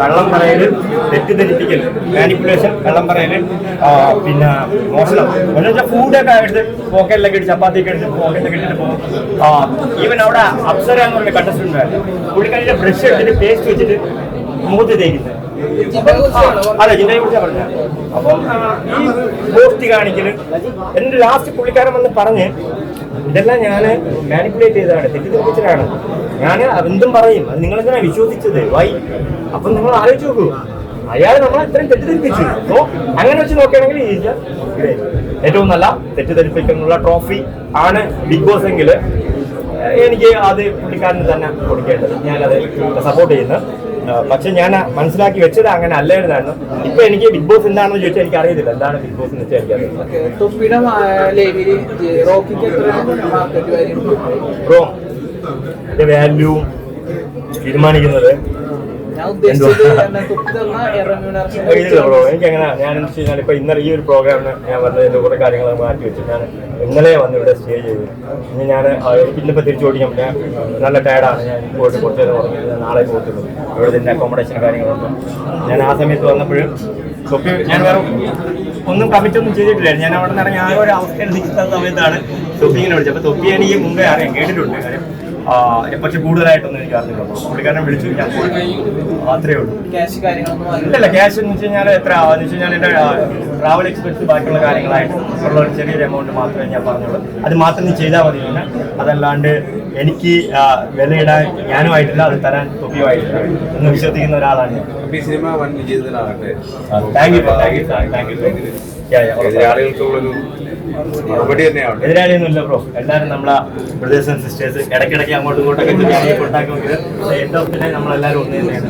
കള്ളം പറയൽ തെറ്റിദ്ധരിപ്പിക്കൽ മാനിപ്പുലേഷൻ കള്ളം പറയൽ പിന്നെ മോഷണം. എന്ന് വെച്ചാൽ ഫുഡൊക്കെ എടുത്ത് പോക്കറ്റിലൊക്കെ ഇട്ട് ചപ്പാത്തിയൊക്കെ എടുത്ത് പോക്കറ്റിലൊക്കെ ഇട്ടിട്ട് പോകും. ഈവൻ അവിടെ അപ്സര എന്ന് പറഞ്ഞ കണ്ടസ്റ്റന്റ് ഉണ്ടായിരുന്നു പുള്ളിക്കാരിയുടെ ബ്രഷ് എടുത്തിട്ട് പേസ്റ്റ് വെച്ചിട്ട് മുഖത്ത് തേക്കുന്നത്. അതെ ഇതിനെ കുറിച്ചാണ് പറഞ്ഞത്. അപ്പം ഈ പോസ്റ്റ് കാണിക്കൽ എന്നിട്ട് ലാസ്റ്റ് പുള്ളിക്കാരൻ വന്ന് പറഞ്ഞ് ഇതെല്ലാം ഞാൻ മാനിപ്പുലേറ്റ് ചെയ്തതാണ്. തെറ്റിദ്ധരിപ്പിച്ചതാണ് ഞാൻ എന്തും പറയും. അത് നിങ്ങൾ എന്തിനാ വിശ്വസിച്ചത്? വൈ അപ്പം നിങ്ങൾ ആലോചിച്ച് നോക്കൂ. അയാൾ നമ്മളെ ഇത്രയും തെറ്റിദ്ധരിപ്പിച്ചു. സോ അങ്ങനെ വെച്ച് നോക്കുകയാണെങ്കിൽ ഈസ് ഏറ്റവും നല്ല തെറ്റിദ്ധരിപ്പിക്കാനുള്ള ട്രോഫി ആണ് ബിഗ് ബോസ് എങ്കിൽ എനിക്ക് അത് പുള്ളിക്കാരന് തന്നെ കൊടുക്കേണ്ടത്. ഞാനത് സപ്പോർട്ട് ചെയ്യുന്നു. ആ, പക്ഷെ ഞാൻ മനസ്സിലാക്കി വെച്ചത് അങ്ങനെ അല്ലായിരുന്നായിരുന്നു. ഇപ്പൊ എനിക്ക് ബിഗ് ബോസ് എന്താണെന്ന് ചോദിച്ചാൽ എനിക്ക് അറിയത്തില്ല. എന്താണ് ബിഗ് ബോസ് എന്ന് വെച്ചാൽ എനിക്കറിയില്ല ബ്രോ വാല്യൂ തീരുമാനിക്കുന്നത് ഇല്ല ബ്രോ എനിക്ക് അങ്ങനെ ഞാൻ എന്ന് വെച്ച് കഴിഞ്ഞാൽ ഇപ്പൊ ഇന്നലെ ഈ ഒരു പ്രോഗ്രാമിന് ഞാൻ വന്നതിന്റെ കുറെ കാര്യങ്ങൾ മാറ്റി വെച്ചു. ഞാൻ ഇന്നലെ വന്ന് ഇവിടെ സ്റ്റേ ചെയ്തു. ഇനി ഞാൻ എനിക്ക് ഇന്നിപ്പോ തിരിച്ചു ഞാൻ നല്ല ടയർഡാണ് ഞാൻ പോയിട്ട് കുറച്ച് നേരം ഉറങ്ങി നാളെ പോകത്തുള്ളൂ. ഇവിടെ ഇതിന്റെ അക്കോമഡേഷൻ കാര്യങ്ങളുണ്ട് ഞാൻ ആ സമയത്ത് വന്നപ്പോഴും തൊപ്പി ഞാൻ വേറെ ഒന്നും കമ്മിറ്റൊന്നും ചെയ്തിട്ടില്ലായിരുന്നു. ചെയ്തിട്ടില്ല ഞാൻ അവിടെ നിന്ന് ഇറങ്ങി ആ ഒരു അവസ്ഥയിൽ നിൽക്കുന്ന സമയത്താണ് തൊപ്പി ഇങ്ങനെ വിളിച്ചത്. അപ്പൊ തൊപ്പി എനിക്ക് മുമ്പേ അറിയാം കേട്ടിട്ടുണ്ട്. കാര്യം പക്ഷെ കൂടുതലായിട്ടൊന്നും എനിക്ക് അറിഞ്ഞില്ല. പുള്ളിക്കാരനെ വിളിച്ചു ഞാൻ മാത്രമേ ഉള്ളൂ. ഇല്ല കാര്യങ്ങളൊന്നും വാങ്ങി ഇല്ലല്ല ക്യാഷ് എന്ന് വെച്ച് കഴിഞ്ഞാൽ എത്ര എന്ന് വെച്ച് കഴിഞ്ഞാൽ എന്റെ ട്രാവൽ എക്സ്പെൻസ് ബാക്കിയുള്ള കാര്യങ്ങളായിട്ട് ഉള്ള ഒരു ചെറിയൊരു എമൗണ്ട് മാത്രമേ ഞാൻ പറഞ്ഞുള്ളൂ. അത് മാത്രം നീ ചെയ്താൽ മതി പിന്നെ. അതല്ലാണ്ട് എനിക്ക് വിലയിടാൻ ഞാനുമായിട്ടില്ല അത് തരാൻ തൊപ്പിയുമായിട്ടില്ല എന്ന് വിശ്വസിക്കുന്ന ഒരാളാണ് ഞാൻ. Thank you thank you thank you എതിരാളികൾക്കുള്ളൊരു മറുപടി തന്നെയാവട്ടെ. എതിരാളിയൊന്നും ഇല്ല ബ്രോ എല്ലാവരും നമ്മളെ ബ്രദേഴ്സ് ആൻഡ് സിസ്റ്റേഴ്സ് ഇടയ്ക്കിടയ്ക്ക് അങ്ങോട്ടും ഇങ്ങോട്ടൊക്കെ കൊണ്ടാക്കുമെങ്കിൽ എന്റെ ഒപ്പിനെ നമ്മളെല്ലാവരും ഒന്ന് തന്നെയാണ്.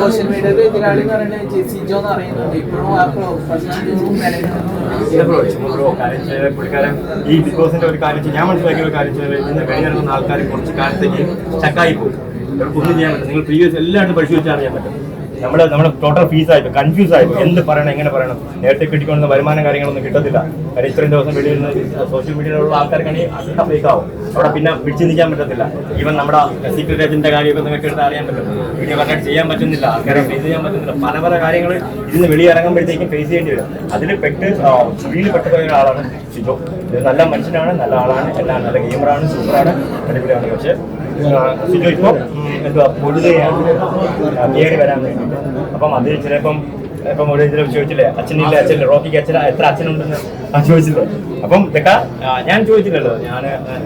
സോഷ്യൽ മീഡിയയിൽ എതിരാളി എന്ന് പറയുന്നത് സിജോ എന്ന് അറിയുന്നുണ്ട് ഇപ്പോഴും ആ പ്രൊഫഷണൽ ഇല്ല ബ്രോ, ചുമ്മാ ബ്രോ, കാര്യം ചെയ്ത പുള്ളിക്കാരൻ ഈ ബിഗ് ബോസിന്റെ ഒരു കാര്യം ഞാൻ മനസ്സിലാക്കിയ ഒരു കാര്യം ഇന്ന് വെളിയിറങ്ങുന്ന ആൾക്കാർ കുറച്ച് കാലത്തേക്ക് ചക്കായി പോകും. ഇവർക്ക് ഒന്നും ചെയ്യാൻ പറ്റും നിങ്ങൾ പ്രീവിയസ് എല്ലാവരും പരിശോധിച്ചാൽ അറിയാൻ പറ്റും. നമ്മുടെ നമ്മുടെ ടോട്ടൽ ഫീസ് ആയിട്ട് കൺഫ്യൂസ് ആയി എന്ത് പറയണം എങ്ങനെ പറയണം? നേരത്തെ കിട്ടിക്കൊണ്ടുന്ന വരുമാനം കാര്യങ്ങളൊന്നും കിട്ടത്തില്ല. കാര്യം ഇത്രയും ദിവസം വെളിയിൽ നിന്ന് സോഷ്യൽ മീഡിയയിലുള്ള ആൾക്കാർക്കാണെങ്കിൽ അതൊക്കെ ഫേക്ക് ആവും. അവിടെ പിന്നെ പിടിച്ചു നിൽക്കാൻ പറ്റത്തില്ല. ഈവൻ നമ്മുടെ സീക്രട്ട് ഏജന്റിന്റെ കാര്യമൊക്കെ നിങ്ങൾക്ക് എടുത്ത് അറിയാൻ പറ്റും. വീഡിയോ കറക്റ്റ് ചെയ്യാൻ പറ്റുന്നില്ല. ആൾക്കാരെ ഫേസ് ചെയ്യാൻ പറ്റുന്നില്ല. പല പല കാര്യങ്ങൾ ഇതിന് വെളിയിറങ്ങുമ്പോഴത്തേക്കും ഫേസ് ചെയ്യേണ്ടി വരും. അതിൽ പെട്ട് സ്ക്രീനിൽ പെട്ട് പോയ ഒരാളാണ് ഷിജോ ഇത് നല്ല മനുഷ്യനാണ് നല്ല ആളാണ് എല്ലാം നല്ല ഗെയിമറാണ് സൂപ്പറാണ് അടിപൊളിയാണ്. പക്ഷേ ഷിജോ ഇപ്പോൾ എന്തുവാ പൊടുകയാണ് കയറി വരാൻ അപ്പം അത് ചിലപ്പം ഇപ്പം ഒരു ഇതിൽ ചോദിച്ചില്ലേ അച്ഛനില്ല അച്ഛനില്ല റോക്കിക്ക് അച്ഛൻ എത്ര അച്ഛനുണ്ടെന്ന്? ആ ചോദിച്ചത് അപ്പം ഇതൊക്കെ ഞാൻ ചോദിച്ചില്ലല്ലോ ഞാൻ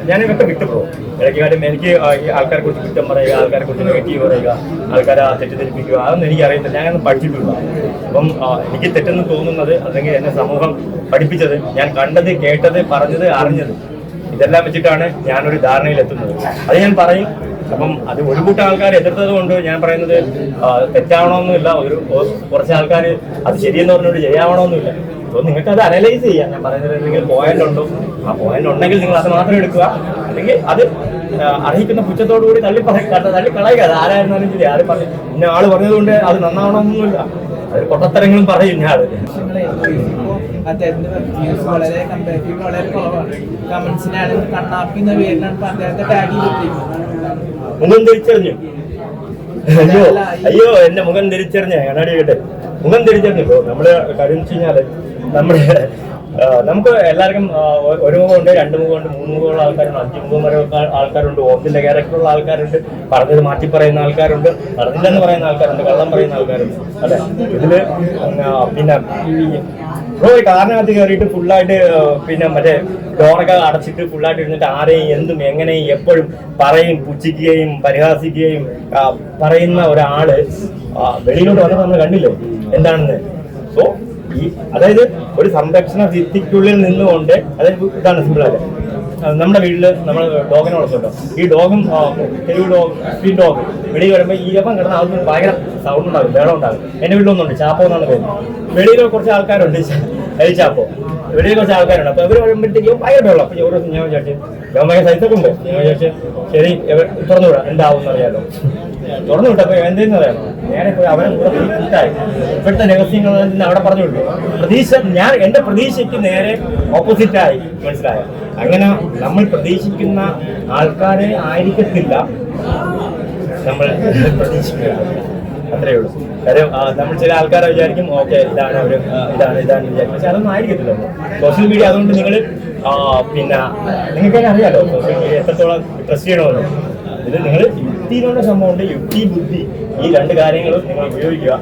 ഞാൻ ഇതൊക്കെ വിട്ടുപോകും ഇടയ്ക്ക് കാര്യം എനിക്ക് ആൾക്കാരെ കുറിച്ച് കുറ്റം പറയുക ആൾക്കാരെ കുറിച്ച് നെഗറ്റീവ് പറയുക ആൾക്കാരെ തെറ്റിദ്ധരിപ്പിക്കുക അതൊന്നും എനിക്ക് അറിയത്തില്ല ഞാനൊന്നും പഠിച്ചിട്ടില്ല. അപ്പം എനിക്ക് തെറ്റെന്ന് തോന്നുന്നത് അല്ലെങ്കിൽ എന്നെ സമൂഹം പഠിപ്പിച്ചത് ഞാൻ കണ്ടത് കേട്ടത് പറഞ്ഞത് അറിഞ്ഞത് ഇതെല്ലാം വെച്ചിട്ടാണ് ഞാനൊരു ധാരണയിൽ എത്തുന്നത് അത് ഞാൻ പറയും അപ്പം അത് ഒരു കൂട്ടം ആൾക്കാർ എതിർത്തത് കൊണ്ട് ഞാൻ പറയുന്നത് തെറ്റാവണമെന്നില്ല. ഒരു കുറച്ച് ആൾക്കാർ അത് ശരിയെന്ന് പറഞ്ഞുകൊണ്ട് ചെയ്യാവണമെന്നില്ല. അപ്പോൾ നിങ്ങൾക്ക് അത് അനലൈസ് ചെയ്യാം. ഞാൻ പറയുന്നത് എന്തെങ്കിലും പോയിന്റ് ഉണ്ടോ? ആ പോയിന്റ് ഉണ്ടെങ്കിൽ നിങ്ങൾ അത് മാത്രം എടുക്കുക. അല്ലെങ്കിൽ അത് അർഹിക്കുന്ന പുച്ഛത്തോടു കൂടി തള്ളി പറ തള്ളി കളയുക. അത് ആരായിരുന്നാലും ശരി. ആരും പറഞ്ഞു ഇന്ന ആൾ പറഞ്ഞതുകൊണ്ട് അത് നന്നാവണമെന്നൊന്നുമില്ല അത് പൊട്ടത്തരങ്ങളും പറയും ഞാൻ അദ്ദേഹത്തിന്റെ വ്യൂസ് വളരെ കമ്പാരിറ്റീവ് വളരെ കുറവാണ്. കമന്റ്സിനാണ് കണ്ണാപ്പി എന്ന പേരിലാണ് ഇപ്പൊ അദ്ദേഹത്തെ ടാഗ് ചെയ്തിരിക്കുന്നത്. മുഖം തിരിച്ചറിഞ്ഞു. അയ്യോ അയ്യോ എന്റെ മുഖം തിരിച്ചറിഞ്ഞ. കണ്ണാടി കേട്ടെ മുഖം തിരിച്ചറിഞ്ഞു. ഇപ്പോ നമ്മൾ കാര്യം വെച്ച് കഴിഞ്ഞാൽ നമ്മുടെ നമുക്ക് എല്ലാവർക്കും ഒരു മുഖമുണ്ട് രണ്ട് മുഖമുണ്ട് മൂന്ന് മുഖമുള്ള ആൾക്കാരുണ്ട് അഞ്ച് മുഖം വരെ ആൾക്കാരുണ്ട് ഓഫിന്റെ ക്യാരക്ടറുള്ള ആൾക്കാരുണ്ട് പറഞ്ഞത് മാറ്റി പറയുന്ന ആൾക്കാരുണ്ട് പറഞ്ഞില്ലെന്ന് പറയുന്ന ആൾക്കാരുണ്ട് കള്ളം പറയുന്ന ആൾക്കാരുണ്ട് അതെ ഇതിൽ പിന്നെ ബ്രോ ഈ കാറിനകത്ത് കയറിയിട്ട് ഫുള്ളായിട്ട് പിന്നെ മറ്റേ ഡോറൊക്കെ അടച്ചിട്ട് ഫുള്ളായിട്ട് ഇരുന്നിട്ട് ആരെയും എന്തും എങ്ങനെയും എപ്പോഴും പറയും പുച്ഛിക്കുകയും പരിഹാസിക്കുകയും പറയുന്ന ഒരാൾ വെളിയിലോട്ട് വന്നിട്ട് നമ്മൾ കണ്ടില്ലേ? എന്താണെന്ന്? സോ ഈ അതായത് ഒരു സംരക്ഷണ ഭിത്തിക്കുള്ളിൽ നിന്നുകൊണ്ട് അതായത് ഇതാണ് സിമ്പിൾ ആയിട്ട്. നമ്മുടെ വീട്ടിൽ നമ്മൾ ഡോഗിനെ വളർത്തുന്നുണ്ടോ. ഈ ഡോഗും തെരുവ് ഡോഗ് സ്ട്രീറ്റ് ഡോഗ് വെളിയിൽ വരുമ്പോൾ ഈ അപ്പം കിടന്ന ആൾക്ക് ഭയങ്കര സൗണ്ട് ഉണ്ടാകും ബേളം ഉണ്ടാകും. എന്റെ വീട്ടിലൊന്നുണ്ട് ചാപ്പോ എന്നാണ് പേര്. വെളിയിൽ കുറച്ച് ആൾക്കാരുണ്ട് ചാപ്പോ. വെളിയിൽ കുറച്ച് ആൾക്കാരുണ്ട്. അപ്പൊ ഇവർ വരുമ്പോഴത്തേക്കും ഭയങ്കര വെള്ളം അപ്പൊ ചോറ് ഞാൻ വിചാരിച്ചു ഞാൻ ഭയങ്കര സൈസൊക്കെ ഉണ്ട്? ഞാൻ വിചാരിച്ചു ശരി തുറന്നു വിടാം എന്താവും അറിയാലോ തുറന്നു വിട്ടപ്പോ എന്തെന്ന് അറിയാമോ? നേരെ പോയി അവനെ കൂടെ രഹസ്യങ്ങൾ അവിടെ പറഞ്ഞു വിട്ടു പ്രതീക്ഷ ഞാൻ എന്റെ പ്രതീക്ഷയ്ക്ക് നേരെ ഓപ്പോസിറ്റ് ആയി. മനസ്സിലായോ? അങ്ങനെ നമ്മൾ പ്രതീക്ഷിക്കുന്ന ആൾക്കാരെ ആയിരിക്കത്തില്ല നമ്മൾ പ്രതീക്ഷിക്കുക അത്രേ ഉള്ളൂ. കാര്യം നമ്മൾ ചില ആൾക്കാരെ വിചാരിക്കും ഓക്കെ ഇതാണ് ഒരു ഇതാണ് ഇതാണ് വിചാരിക്കും. പക്ഷെ അതൊന്നും ആയിരിക്കത്തില്ല. സോഷ്യൽ മീഡിയ അതുകൊണ്ട് നിങ്ങൾ പിന്നെ നിങ്ങൾക്ക് തന്നെ അറിയാലോ സോഷ്യൽ മീഡിയ എത്രത്തോളം ട്രസ്റ്റ് ചെയ്യണമെന്ന്. ഇത് നിങ്ങൾ യുക്തി എന്നുള്ള സംഭവമുണ്ട്. യുക്തി ബുദ്ധി ഈ രണ്ട് കാര്യങ്ങളും നിങ്ങൾ ഉപയോഗിക്കുക.